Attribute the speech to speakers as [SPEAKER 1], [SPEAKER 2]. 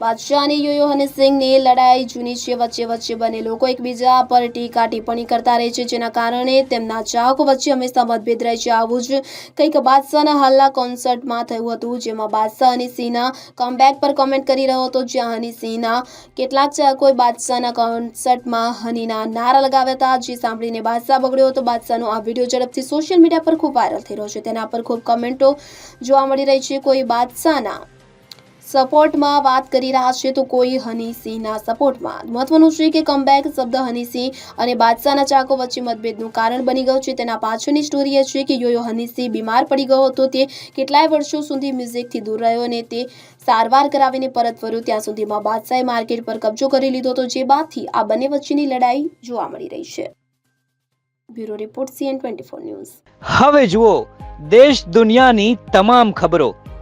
[SPEAKER 1] બાદશાહ અને યોયો હની સિંહની લડાઈ જૂની છે, વચ્ચે વચ્ચે બંને લોકો એકબીજા પર ટીકા ટિપ્પણી કરતા રહે છે, જેના કારણે તેમના ચાહકો વચ્ચે હંમેશા મતભેદ રહે છે. આવું જ કંઈક બાદશાહના હાલના કોન્સર્ટમાં થયું હતું, જેમાં બાદશાહ અને સિંહના કમબેક પર કોમેન્ટ કરી રહ્યો હતો, જ્યાં હની સિંહના કેટલાક ચાહકોએ બાદશાહના કોન્સર્ટમાં હનીના નારા લગાવ્યા હતા, જે સાંભળીને બાદશાહ બગડ્યો હતો. બાદશાહનો આ વીડિયો ઝડપથી સોશિયલ મીડિયા પર ખૂબ વાયરલ થઈ રહ્યો છે. તેના પર ખૂબ કમેન્ટો જોવા મળી રહી છે. કોઈ બાદશાહના સપોર્ટમાં વાત કરી રહ્યા છે, તો કોઈ હનીસિંહના સપોર્ટમાં. મહત્વનું છે કે કમબેક શબ્દ હનીસિંહ અને બાદશાહના ચાકો વચ્ચે મતભેદનું કારણ બની ગયું છે. તેના પાછળની સ્ટોરી એ છે કે યોયો હનીસિંહ બીમાર પડી ગયો હતો. તે કેટલાય વર્ષો સુધી મ્યુઝિકથી દૂર રહ્યો અને તે સારવાર કરાવીને પરત ફર્યો. ત્યાં સુધીમાં બાદશાહે માર્કેટ પર કબજો કરી લીધો હતો, જે બાદથી આ બંને વચ્ચેની લડાઈ જોવા મળી રહી છે. Bureau report CN twenty news.
[SPEAKER 2] હવે જુઓ, દેશ દુનિયાની તમામ ખબરો.